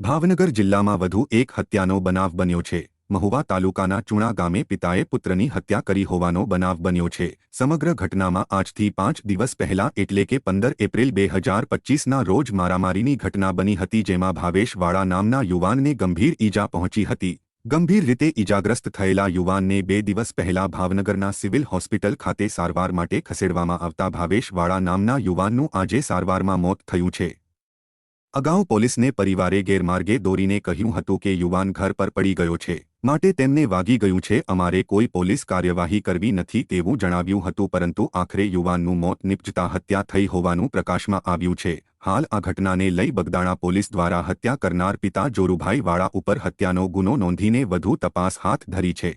ભાવનગર જિલ્લામાં વધુ એક હત્યાનો બનાવ બન્યો છે. મહુવા તાલુકાના ચુણા ગામે પિતાએ પુત્રની હત્યા કરી હોવાનો બનાવ બન્યો છે. સમગ્ર ઘટનામાં આજથી પાંચ દિવસ પહેલા એટલે કે પંદર એપ્રિલ બે હજાર પચીસના રોજ મારામારીની ઘટના બની હતી જેમાં ભાવેશવાળા નામના યુવાનને ગંભીર ઈજા પહોંચી હતી. ગંભીર રીતે ઈજાગ્રસ્ત થયેલા યુવાનને બે દિવસ પહેલા ભાવનગરના સિવિલ હોસ્પિટલ ખાતે સારવાર માટે ખસેડવામાં આવતા ભાવેશવાળા નામના યુવાનનું આજે સારવારમાં મોત થયું છે. અગાઉ પોલીસને પરિવારે ગેરમાર્ગે દોરીને કહ્યું હતું કે યુવાન ઘર પર પડી ગયો છે. માટે તેમને વાગી ગયું છે. અમારે કોઈ પોલીસ કાર્યવાહી કરવી નથી તેવું જણાવ્યું હતું, પરંતુ આખરે યુવાનનું મોત નિપજતા હત્યા થઈ હોવાનું પ્રકાશમાં આવ્યું છે. હાલ આ ઘટનાને લઈ બગદાણા પોલીસ દ્વારા હત્યા કરનાર પિતા જોરુભાઈ વાળા ઉપર હત્યાનો ગુનો નોંધીને વધુ તપાસ હાથ ધરી છે.